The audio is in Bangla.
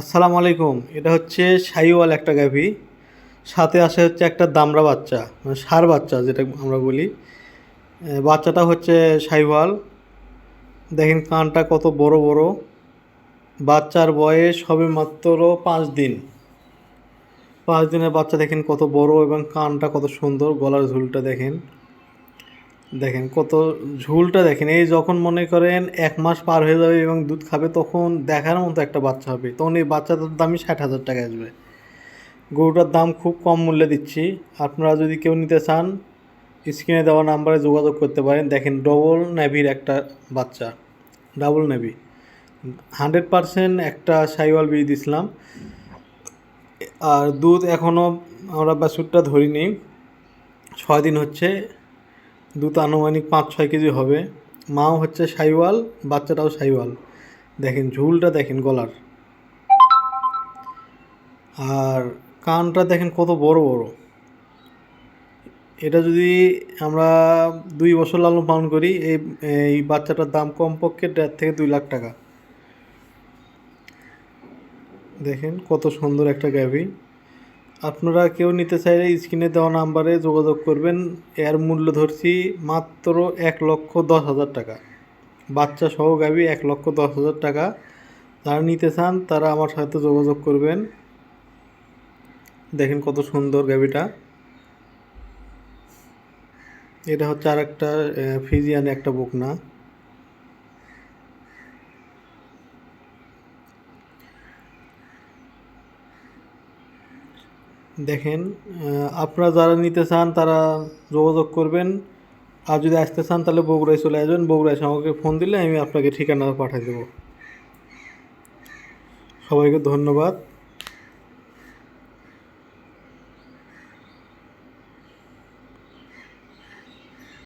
আসসালামু আলাইকুম। এটা হচ্ছে সাইওয়াল একটা গাভি। সাথে আসে হচ্ছে একটা দামড়া বাচ্চা মানে ষাঁড় বাচ্চা যেটা আমরা বলি। বাচ্চাটা হচ্ছে সাইওয়াল দেখেন কানটা কত বড় বড়। বাচ্চার বয়স হবে মাত্র পাঁচ দিন। পাঁচ দিনের বাচ্চা দেখেন কত বড় এবং কানটা কত সুন্দর, গলার ঝুলটা দেখেন। দেখেন কত ঝুলটা দেখেন, এই যখন মনে করেন এক মাস পার হয়ে যাবে এবং দুধ খাবে, তখন দেখার মতো একটা বাচ্চা হবে। তখন এই বাচ্চাটার দামই ষাট হাজার টাকা আসবে। গরুটার দাম খুব কম মূল্যে দিচ্ছি। আপনারা যদি কেউ নিতে চান, স্ক্রিনে দেওয়া নাম্বারে যোগাযোগ করতে পারেন। দেখেন ডবল নেভির একটা বাচ্চা, ডাবল নেভি। হান্ড্রেড পারসেন্ট একটা সাইওয়াল বীজ দিছিলাম। আর দুধ এখনও আমরা বাছুরটা ধরিনি। ছয় দিন হচ্ছে। দুধ আনুমানিক পাঁচ ছয় কেজি হবে। মাও হচ্ছে সাইওয়াল, বাচ্চাটাও সাইওয়াল। দেখেন, ঝুলটা দেখেন গলার। আর কানটা দেখেন কত বড় বড়। এটা যদি আমরা দুই বছর লালন পালন করি, এই এই বাচ্চাটার দাম কমপক্ষে দেড় থেকে দুই লাখ টাকা। দেখেন কত সুন্দর একটা গাভি। আপনারা কেউ নিতে চাইলে স্ক্রিনে দেওয়া নাম্বারে যোগাযোগ করবেন। এর মূল্য ধরছি মাত্র এক লক্ষ দশ হাজার টাকা। বাচ্চা সহ গাভি এক লক্ষ দশ হাজার টাকা। যারা নিতে চান, তারা আমার সাথে যোগাযোগ করবেন। দেখেন কত সুন্দর গাভিটা। এটা হচ্ছে আর একটা ফিজিয়ান একটা বকনা। দেখেন আপনারা যারা নিতে চান তারা যোগাযোগ করবেন। আর যদি আসতে চান তাহলে বগুড়ায় চলে আসবেন। বগুড়ায় আমাকে ফোন দিলে আমি আপনাকে ঠিকানা পাঠিয়ে দেবো। সবাইকে ধন্যবাদ।